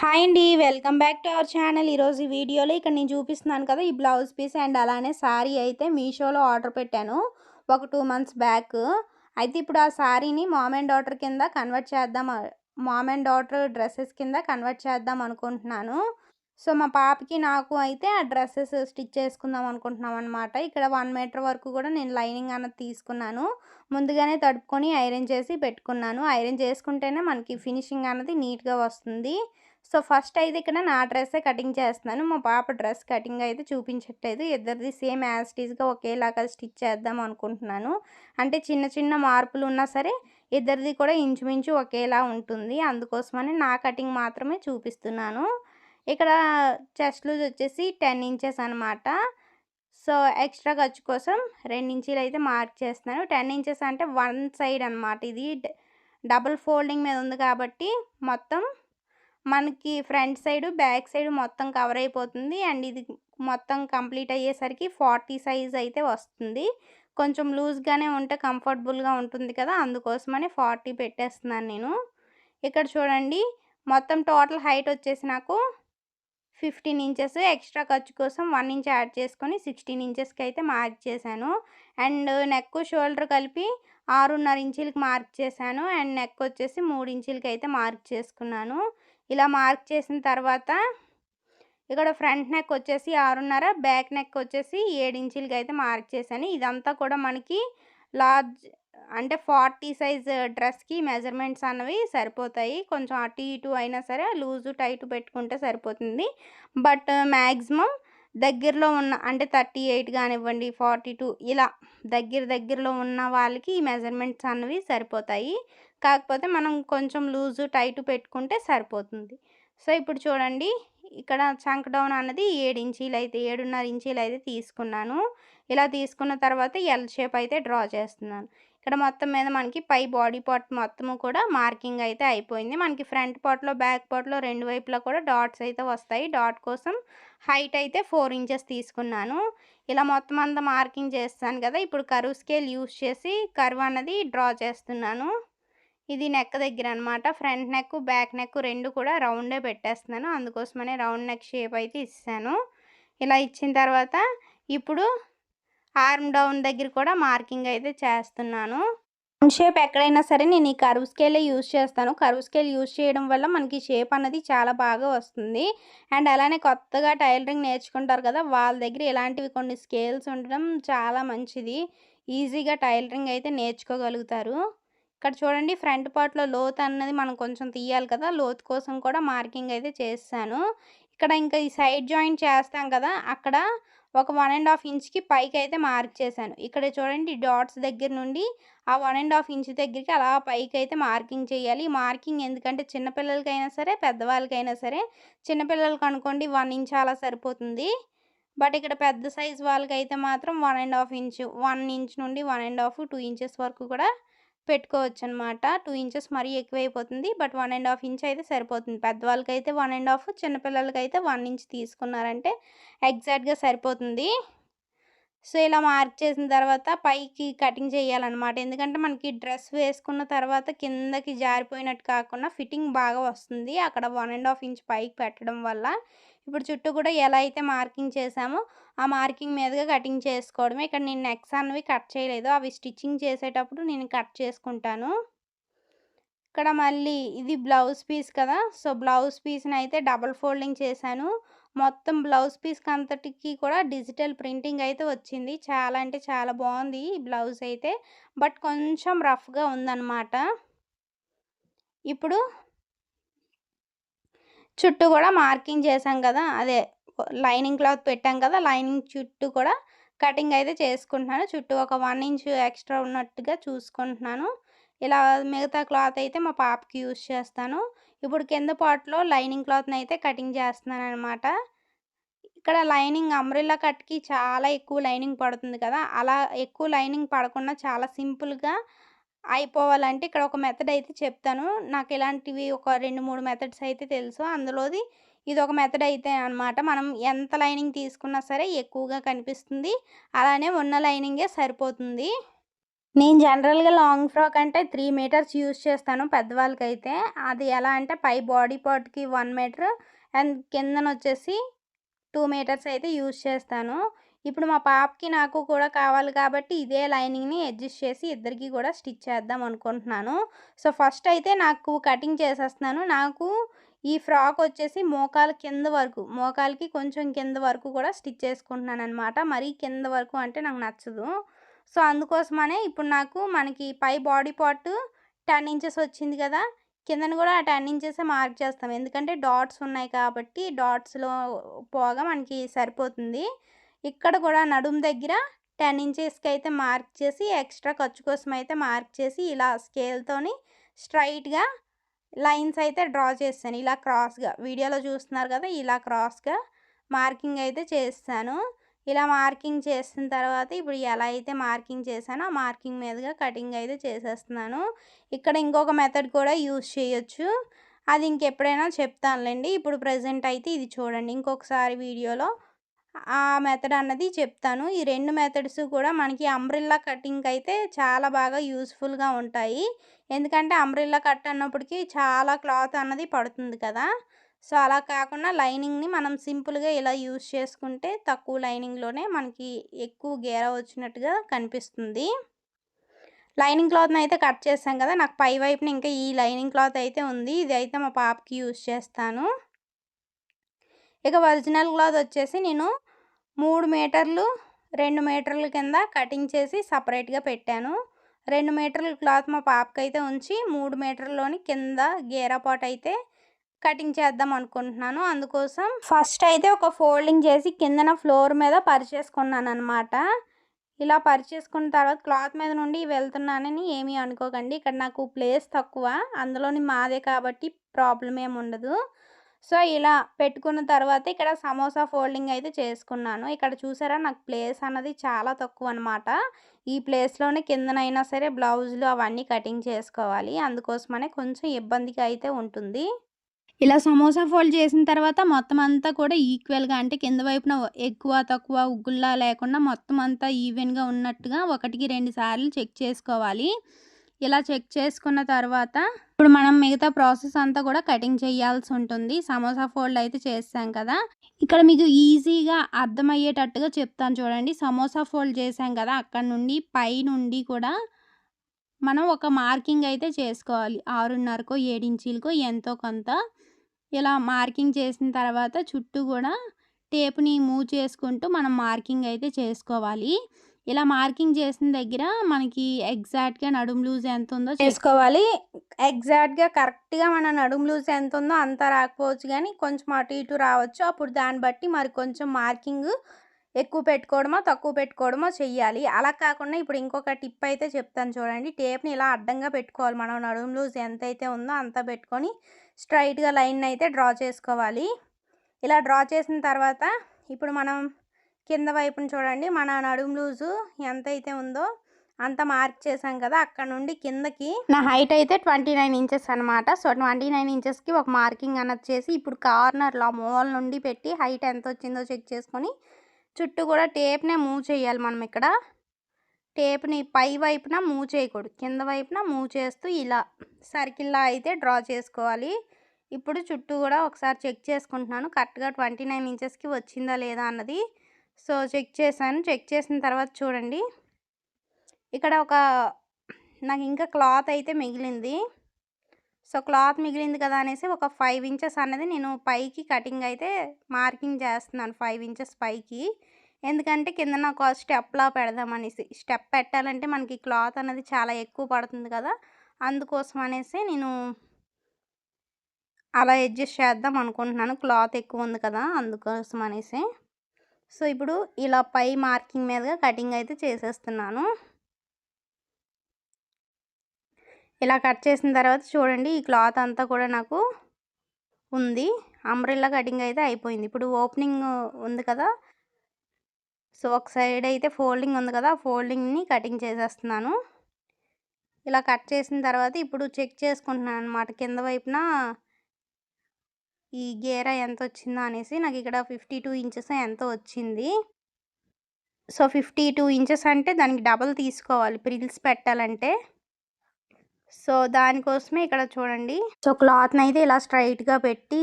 Hi అండి welcome back to our channel. ఈరోజు వీడియోలో ఇక్కడ నేను చూపిస్తున్నాను కదా ఈ బ్లౌజ్ పీస్ అండ్ అలానే శారీ అయితే మీషోలో ఆర్డర్ పెట్టాను ఒక టూ మంత్స్ బ్యాక్. అయితే ఇప్పుడు ఆ శారీని మామ్ అండ్ డాటర్ కింద కన్వర్ట్ చేద్దాం మామ్ అండ్ డాటర్ డ్రెస్సెస్ కింద కన్వర్ట్ చేద్దాం అనుకుంటున్నాను. సో మా పాపకి నాకు అయితే ఆ డ్రెస్సెస్ స్టిచ్ చేసుకుందాం అనుకుంటున్నాం అనమాట ఇక్కడ వన్ మీటర్ వరకు కూడా నేను లైనింగ్ అన్నది తీసుకున్నాను. ముందుగానే తడుపుకొని ఐరన్ చేసి పెట్టుకున్నాను. ఐరన్ చేసుకుంటేనే మనకి ఫినిషింగ్ అన్నది నీట్గా వస్తుంది. సో ఫస్ట్ అయితే ఇక్కడ నా డ్రెస్సే కటింగ్ చేస్తున్నాను. మా పాప డ్రెస్ కటింగ్ అయితే చూపించట్లేదు. ఇద్దరిది సేమ్ యాజ్ టీజ్గా ఒకేలాగా స్టిచ్ చేద్దాం అనుకుంటున్నాను. అంటే చిన్న చిన్న మార్పులు ఉన్నా సరే ఇద్దరిది కూడా ఇంచుమించు ఒకేలా ఉంటుంది. అందుకోసమని నా కటింగ్ మాత్రమే చూపిస్తున్నాను. ఇక్కడ చెస్ట్ లూజ్ వచ్చేసి టెన్ ఇంచెస్ అనమాట సో ఎక్స్ట్రా ఖర్చు కోసం రెండు ఇంచీలు అయితే మార్క్ చేస్తున్నాను. టెన్ ఇంచెస్ అంటే వన్ సైడ్ అనమాట ఇది డబుల్ ఫోల్డింగ్ మీద ఉంది కాబట్టి మొత్తం మనకి ఫ్రంట్ సైడ్ బ్యాక్ సైడ్ మొత్తం కవర్ అయిపోతుంది. అండ్ ఇది మొత్తం కంప్లీట్ అయ్యేసరికి ఫార్టీ సైజ్ అయితే వస్తుంది. కొంచెం లూజ్గానే ఉంటే కంఫర్టబుల్గా ఉంటుంది కదా! అందుకోసమని ఫార్టీ పెట్టేస్తున్నాను నేను. ఇక్కడ చూడండి మొత్తం టోటల్ హైట్ వచ్చేసి నాకు ఫిఫ్టీన్ ఇంచెస్. ఎక్స్ట్రా ఖర్చు కోసం వన్ ఇంచ్ యాడ్ చేసుకొని సిక్స్టీన్ ఇంచెస్కి అయితే మార్క్ చేశాను. అండ్ నెక్ షోల్డర్ కలిపి ఆరున్నర ఇంచులకి మార్క్ చేశాను. అండ్ నెక్ వచ్చేసి మూడు ఇంచులకి అయితే మార్క్ చేసుకున్నాను. ఇలా మార్క్ చేసిన తర్వాత ఇక్కడ ఫ్రంట్ నెక్ వచ్చేసి ఆరున్నర బ్యాక్ నెక్ వచ్చేసి ఏడు ఇంచులకి అయితే మార్క్ చేశాను. ఇదంతా కూడా మనకి లార్జ్ అంటే ఫార్టీ సైజ్ డ్రెస్కి మెజర్మెంట్స్ అన్నవి సరిపోతాయి. కొంచెం అటు ఇటు అయినా సరే లూజు టైట్ పెట్టుకుంటే సరిపోతుంది. బట్ మ్యాక్సిమం దగ్గరలో ఉన్న అంటే థర్టీ ఎయిట్ కానివ్వండి ఫార్టీ టూ ఇలా దగ్గర దగ్గరలో ఉన్న వాళ్ళకి ఈ మెజర్మెంట్స్ అన్నవి సరిపోతాయి. కాకపోతే మనం కొంచెం లూజు టైట్ పెట్టుకుంటే సరిపోతుంది. సో ఇప్పుడు చూడండి ఇక్కడ చంక్ డౌన్ అన్నది ఏడు ఇంచీలు అయితే ఏడున్నర ఇంచీలు అయితే తీసుకున్నాను. ఇలా తీసుకున్న తర్వాత ఎల్ షేప్ అయితే డ్రా చేస్తున్నాను. ఇక్కడ మొత్తం మీద మనకి పై బాడీ పార్ట్ మొత్తము కూడా మార్కింగ్ అయితే అయిపోయింది. మనకి ఫ్రంట్ పార్ట్లో బ్యాక్ పార్ట్లో రెండు వైపులా కూడా డాట్స్ అయితే వస్తాయి. డాట్ కోసం హైట్ అయితే ఫోర్ ఇంచెస్ తీసుకున్నాను. ఇలా మొత్తం అంతా మార్కింగ్ చేస్తాను కదా ఇప్పుడు కరువు స్కేల్ యూస్ చేసి కరువు అన్నది డ్రా చేస్తున్నాను. ఇది నెక్ దగ్గర అనమాట ఫ్రంట్ నెక్ బ్యాక్ నెక్ రెండు కూడా రౌండే పెట్టేస్తున్నాను. అందుకోసమనే రౌండ్ నెక్ షేప్ అయితే ఇస్తాను ఇలా ఇచ్చిన తర్వాత ఇప్పుడు ఆర్మ్ డౌన్ దగ్గర కూడా మార్కింగ్ అయితే చేస్తున్నాను. షేప్ ఎక్కడైనా సరే నేను ఈ కరువు స్కేలే యూజ్ చేస్తాను. కరువు స్కేల్ యూజ్ చేయడం వల్ల మనకి షేప్ అనేది చాలా బాగా వస్తుంది. అండ్ అలానే కొత్తగా టైలరింగ్ నేర్చుకుంటారు కదా వాళ్ళ దగ్గర ఇలాంటివి కొన్ని స్కేల్స్ ఉండడం చాలా మంచిది. ఈజీగా టైలరింగ్ అయితే నేర్చుకోగలుగుతారు. ఇక్కడ చూడండి ఫ్రంట్ పార్ట్లో లోత్ అన్నది మనం కొంచెం తీయాలి కదా లోత్ కోసం కూడా మార్కింగ్ అయితే చేస్తాను. ఇక్కడ ఇంకా ఈ సైడ్ జాయింట్ చేస్తాం కదా అక్కడ ఒక వన్ అండ్ హాఫ్ ఇంచ్కి పైకి అయితే మార్క్ చేశాను. ఇక్కడ చూడండి డాట్స్ దగ్గర నుండి ఆ వన్ అండ్ హాఫ్ ఇంచ్ దగ్గరికి అలా పైకి అయితే మార్కింగ్ చేయాలి. మార్కింగ్ ఎందుకంటే చిన్నపిల్లలకైనా సరే పెద్దవాళ్ళకైనా సరే చిన్నపిల్లలకి అనుకోండి వన్ ఇంచ్ అలా సరిపోతుంది. బట్ ఇక్కడ పెద్ద సైజ్ వాళ్ళకైతే మాత్రం one and half inch one inch నుండి one and half two inches వరకు కూడా పెట్టుకోవచ్చు అనమాట టూ ఇంచెస్ మరీ ఎక్కువైపోతుంది. But one and half inch అయితే సరిపోతుంది. పెద్దవాళ్ళకి అయితే వన్ అండ్ హాఫ్ చిన్నపిల్లలకి అయితే వన్ ఇంచ్ తీసుకున్నారంటే ఎగ్జాక్ట్గా సరిపోతుంది. సో ఇలా మార్క్ చేసిన తర్వాత పైకి కటింగ్ చేయాలన్నమాట ఎందుకంటే మనకి డ్రెస్ వేసుకున్న తర్వాత కిందకి జారిపోయినట్టు కాకుండా ఫిట్టింగ్ బాగా వస్తుంది. అక్కడ వన్ అండ్ హాఫ్ ఇంచ్ పైకి పెట్టడం వల్ల ఇప్పుడు చుట్టూ కూడా ఎలా అయితే మార్కింగ్ చేసామో ఆ మార్కింగ్ మీదుగా కటింగ్ చేసుకోవడమే. ఇక్కడ నేను నెక్స్ అన్నవి కట్ చేయలేదు. అవి స్టిచ్చింగ్ చేసేటప్పుడు నేను కట్ చేసుకుంటాను. ఇక్కడ మళ్ళీ ఇది బ్లౌజ్ పీస్ కదా. సో బ్లౌజ్ పీస్ని అయితే డబల్ ఫోల్డింగ్ చేశాను. మొత్తం బ్లౌజ్ పీస్కి అంతటికి కూడా డిజిటల్ ప్రింటింగ్ అయితే వచ్చింది. చాలా అంటే చాలా బాగుంది ఈ బ్లౌజ్ అయితే. బట్ కొంచెం రఫ్గా ఉందన్నమాట. ఇప్పుడు చుట్టూ కూడా మార్కింగ్ చేసాం కదా అదే లైనింగ్ క్లాత్ పెట్టాం కదా లైనింగ్ చుట్టూ కూడా కటింగ్ అయితే చేసుకుంటున్నాను. చుట్టూ ఒక వన్ ఇంచ్ ఎక్స్ట్రా ఉన్నట్టుగా చూసుకుంటున్నాను. ఇలా మిగతా క్లాత్ అయితే మా పాపకి యూస్ చేస్తాను. ఇప్పుడు కింద పాట్లో లైనింగ్ క్లాత్ని అయితే కటింగ్ చేస్తున్నాను అనమాట ఇక్కడ లైనింగ్ అంబ్రిల్లా కట్కి చాలా ఎక్కువ లైనింగ్ పడుతుంది కదా అలా ఎక్కువ లైనింగ్ పడకుండా చాలా సింపుల్గా అయిపోవాలంటే ఇక్కడ ఒక మెథడ్ అయితే చెప్తాను. నాకు ఇలాంటివి ఒక రెండు మూడు మెథడ్స్ అయితే తెలుసు. అందులోది ఇది ఒక మెథడ్ అయితే అనమాట మనం ఎంత లైనింగ్ తీసుకున్నా సరే ఎక్కువగా కనిపిస్తుంది. అలానే ఉన్న లైనింగే సరిపోతుంది. నేను జనరల్‌గా లాంగ్ ఫ్రాక్ అంటే త్రీ మీటర్స్ యూజ్ చేస్తాను పెద్దవాళ్ళకైతే. అది ఎలా అంటే పై బాడీ పార్ట్‌కి వన్ మీటర్ అండ్ కిందన వచ్చేసి టూ మీటర్స్ అయితే యూజ్ చేస్తాను. ఇప్పుడు మా పాపకి నాకు కూడా కావాలి కాబట్టి ఇదే లైనింగ్‌ని అడ్జస్ట్ చేసి ఇద్దరికీ కూడా స్టిచ్ చేద్దాం అనుకుంటున్నాను. సో, ఫస్ట్ అయితే నాకు కటింగ్ చేసేస్తున్నాను. నాకు ఈ ఫ్రాక్ వచ్చేసి మోకాలు కింద వరకు, మోకాలకి కొంచెం కింద వరకు కూడా స్టిచ్ చేసుకుంటున్నాను అనమాట మరీ కింద వరకు అంటే నాకు నచ్చదు. సో, అందుకోసమనే ఇప్పుడు నాకు మనకి పై బాడీ పార్ట్ 10 ఇంచెస్ వచ్చింది కదా! కిందన కూడా ఆ 10 ఇంచెసే మార్క్ చేస్తాం. ఎందుకంటే డాట్స్ ఉన్నాయి కాబట్టి డాట్స్‌లో పోగా మనకి సరిపోతుంది. ఇక్కడ కూడా నడుము దగ్గర 10 ఇంచెస్‌కి అయితే మార్క్ చేసి ఎక్స్ట్రా ఖర్చు కోసం అయితే మార్క్ చేసి ఇలా స్కేల్‌తోని స్ట్రైట్గా లైన్స్ అయితే డ్రా చేస్తాను ఇలా క్రాస్‌గా వీడియోలో చూస్తున్నారు కదా! ఇలా క్రాస్‌గా మార్కింగ్ అయితే చేస్తాను ఇలా మార్కింగ్ చేసిన తర్వాత ఇప్పుడు ఎలా అయితే మార్కింగ్ చేశానో ఆ మార్కింగ్ మీదుగా కటింగ్ అయితే చేసేస్తున్నాను. ఇక్కడ ఇంకొక మెథడ్ కూడా యూజ్ చేయొచ్చు. అది ఇంకెప్పుడైనా చెప్తానులేండి ఇప్పుడు ప్రజెంట్ అయితే ఇది చూడండి. ఇంకొకసారి వీడియోలో ఆ మెథడ్ అన్నది చెప్తాను. ఈ రెండు మెథడ్స్ కూడా మనకి అంబ్రెల్లా అయితే చాలా బాగా యూస్ఫుల్గా ఉంటాయి. ఎందుకంటే అంబ్రెల్లా కట్ అన్నప్పటికీ చాలా క్లాత్ అన్నది పడుతుంది కదా! సో, అలా కాకుండా లైనింగ్‌ని మనం సింపుల్‌గా ఇలా యూస్ చేసుకుంటే తక్కువ లైనింగ్‌లోనే మనకి ఎక్కువ గేర వచ్చినట్టుగా కనిపిస్తుంది. లైనింగ్ క్లాత్ని అయితే కట్ చేసాం కదా! నాకు పై వైపున ఇంకా ఈ లైనింగ్ క్లాత్ అయితే ఉంది. ఇది అయితే మా పాపకి యూస్ చేస్తాను. ఇక ఒరిజినల్ క్లాత్ వచ్చేసి నేను మూడు మీటర్లు, రెండు మీటర్ల కింద కటింగ్ చేసి సపరేట్గా పెట్టాను. రెండు మీటర్ల క్లాత్ మా పాపకైతే ఉంచి మూడు మీటర్‌లోని కింద గేరా పాట్ అయితే కటింగ్ చేద్దాం అనుకుంటున్నాను. అందుకోసం ఫస్ట్ అయితే ఒక ఫోల్డింగ్ చేసి కిందన ఫ్లోర్ మీద పరిచేసుకున్నాను అనమాట ఇలా పరిచేసుకున్న తర్వాత క్లాత్ మీద నుండి వెళ్తున్నానని ఏమీ అనుకోకండి. ఇక్కడ నాకు ప్లేస్ తక్కువ. అందులోని మాదే కాబట్టి ప్రాబ్లం ఏమి ఉండదు. సో, ఇలా పెట్టుకున్న తర్వాత ఇక్కడ సమోసా ఫోల్డింగ్ అయితే చేసుకున్నాను. ఇక్కడ చూసారా నాకు ప్లేస్ అన్నది చాలా తక్కువ అనమాట ఈ ప్లేస్‌లోనే కిందనైనా సరే బ్లౌజులు అవన్నీ కటింగ్ చేసుకోవాలి. అందుకోసమనే కొంచెం ఇబ్బందిగా అయితే ఉంటుంది. ఇలా సమోసా ఫోల్డ్ చేసిన తర్వాత మొత్తం అంతా కూడా ఈక్వల్‌గా అంటే కింద వైపున ఎక్కువ, తక్కువ ఉగ్గుల్లా లేకుండా మొత్తం అంతా ఈవెన్‌గా ఉన్నట్టుగా ఒకటికి రెండు సార్లు చెక్ చేసుకోవాలి. ఇలా చెక్ చేసుకున్న తర్వాత ఇప్పుడు మనం మిగతా ప్రాసెస్ అంతా కూడా కటింగ్ చేయాల్సి ఉంటుంది. సమోసా ఫోల్డ్ అయితే చేసాం కదా! ఇక్కడ మీకు ఈజీగా అర్థమయ్యేటట్టుగా చెప్తాను చూడండి. సమోసా ఫోల్డ్ చేసాం కదా! అక్కడి నుండి పైనుండి కూడా మనం ఒక మార్కింగ్ అయితే చేసుకోవాలి. 6:30కో, 7 ఎంతో కొంత. ఇలా మార్కింగ్ చేసిన తర్వాత చుట్టూ కూడా టేప్‌ని మూవ్ చేసుకుంటూ మనం మార్కింగ్ అయితే చేసుకోవాలి. ఇలా మార్కింగ్ చేసిన దగ్గర మనకి ఎగ్జాక్ట్‌గా నడుము లూజ్ ఎంత ఉందో చేసుకోవాలి. ఎగ్జాక్ట్‌గా కరెక్ట్‌గా మన నడుము లూజ్ ఎంత ఉందో అంత రాకపోవచ్చు కానీ కొంచెం అటు ఇటు రావచ్చు. అప్పుడు దాన్ని బట్టి మరి కొంచెం మార్కింగ్ ఎక్కువ పెట్టుకోవడమో, తక్కువ పెట్టుకోవడమో చెయ్యాలి. అలా కాకుండా ఇప్పుడు ఇంకొక టిప్ అయితే చెప్తాను చూడండి. టేప్‌ని ఇలా అడ్డంగా పెట్టుకోవాలి. మనం నడుము లూజ్ ఎంత అయితే ఉందో అంత పెట్టుకొని స్ట్రైట్గా లైన్ అయితే డ్రా చేసుకోవాలి. ఇలా డ్రా చేసిన తర్వాత ఇప్పుడు మనం కింద వైపున చూడండి మన నడుము లూజు ఎంత అయితే ఉందో అంత మార్క్ చేసాం కదా! అక్కడ నుండి కిందకి నా హైట్ అయితే 29 ఇంచెస్ అనమాట. సో, 29 ఇంచెస్‌కి ఒక మార్కింగ్ అన్నది చేసి ఇప్పుడు కార్నర్‌లో మోల్ మూల నుండి పెట్టి హైట్ ఎంత వచ్చిందో చెక్ చేసుకొని చుట్టూ కూడా టేప్‌నే మూవ్ చేయాలి మనం ఇక్కడ. టేప్‌ని పై వైపున మూవ్ చేయకూడదు. కింద వైపున మూవ్ చేస్తూ ఇలా సర్కిల్‌లా అయితే డ్రా చేసుకోవాలి. ఇప్పుడు చుట్టూ కూడా ఒకసారి చెక్ చేసుకుంటున్నాను. కరెక్ట్‌గా 29 ఇంచెస్‌కి వచ్చిందా లేదా అన్నది. సో, చెక్ చేశాను. చెక్ చేసిన తర్వాత చూడండి. ఇక్కడ ఒక నాకు ఇంకా క్లాత్ అయితే మిగిలింది. సో, క్లాత్ మిగిలింది కదా అనేసి ఒక ఫైవ్ ఇంచెస్ అన్నది నేను పైకి కటింగ్ అయితే మార్కింగ్ చేస్తున్నాను. ఫైవ్ ఇంచెస్ పైకి. ఎందుకంటే కింద నాకు స్టెప్‌లా పెడదామనేసి. స్టెప్ పెట్టాలంటే మనకి క్లాత్ అనేది చాలా ఎక్కువ పడుతుంది కదా! అందుకోసం అనేసి నేను అలా అడ్జస్ట్ చేద్దాం అనుకుంటున్నాను. క్లాత్ ఎక్కువ ఉంది కదా! అందుకోసం అనేసి. సో, ఇప్పుడు ఇలా పై మార్కింగ్ మీదుగా కటింగ్ అయితే చేసేస్తున్నాను. ఇలా కట్ చేసిన తర్వాత చూడండి ఈ క్లాత్ అంతా కూడా నాకు ఉంది. అంబ్రెల్లా కటింగ్ అయితే అయిపోయింది. ఇప్పుడు ఓపెనింగ్ ఉంది కదా! సో, ఒక సైడ్ అయితే ఫోల్డింగ్ ఉంది కదా! ఫోల్డింగ్‌ని కటింగ్ చేసేస్తున్నాను. ఇలా కట్ చేసిన తర్వాత ఇప్పుడు చెక్ చేసుకుంటున్నాను అనమాట. కింద వైపున ఈ గేర ఎంత వచ్చిందో అనేసి నాకు ఇక్కడ 52 ఇంచెస్ ఎంతో వచ్చింది. సో ఫిఫ్టీ టూ ఇంచెస్ అంటే దానికి డబల్ తీసుకోవాలి ప్రిల్స్ పెట్టాలంటే. సో దానికోసమే ఇక్కడ చూడండి. సో క్లాత్ని అయితే ఇలా స్ట్రైట్గా పెట్టి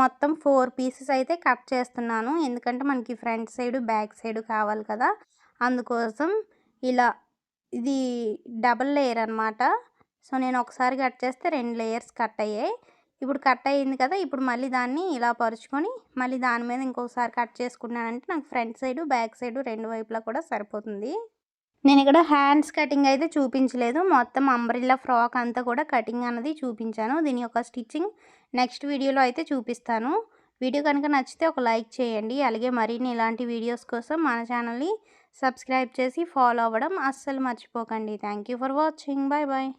మొత్తం ఫోర్ పీసెస్ అయితే కట్ చేస్తున్నాను. ఎందుకంటే మనకి ఫ్రంట్ సైడ్ బ్యాక్ సైడ్ కావాలి కదా. అందుకోసం ఇలా ఇది డబల్ లేయర్ అనమాట సో నేను ఒకసారి కట్ చేస్తే రెండు లేయర్స్ కట్ అయ్యాయి. ఇప్పుడు కట్ అయ్యింది కదా ఇప్పుడు మళ్ళీ దాన్ని ఇలా పరుచుకొని మళ్ళీ దాని మీద ఇంకొకసారి కట్ చేసుకున్నానంటే నాకు ఫ్రంట్ సైడ్ బ్యాక్ సైడ్ రెండు వైపులా కూడా సరిపోతుంది. నేను ఇక్కడ హ్యాండ్స్ కటింగ్ అయితే చూపించలేదు. మొత్తం అంబ్రిల్లా ఫ్రాక్ అంతా కూడా కటింగ్ అన్నది చూపించాను. దీని యొక్క స్టిచ్చింగ్ నెక్స్ట్ వీడియోలో అయితే చూపిస్తాను. వీడియో కనుక నచ్చితే ఒక లైక్ చేయండి. అలాగే మరిన్ని ఇలాంటి వీడియోస్ కోసం మన ఛానల్ని సబ్స్క్రైబ్ చేసి ఫాలో అవ్వడం అస్సలు మర్చిపోకండి. Thank you for watching. Bye bye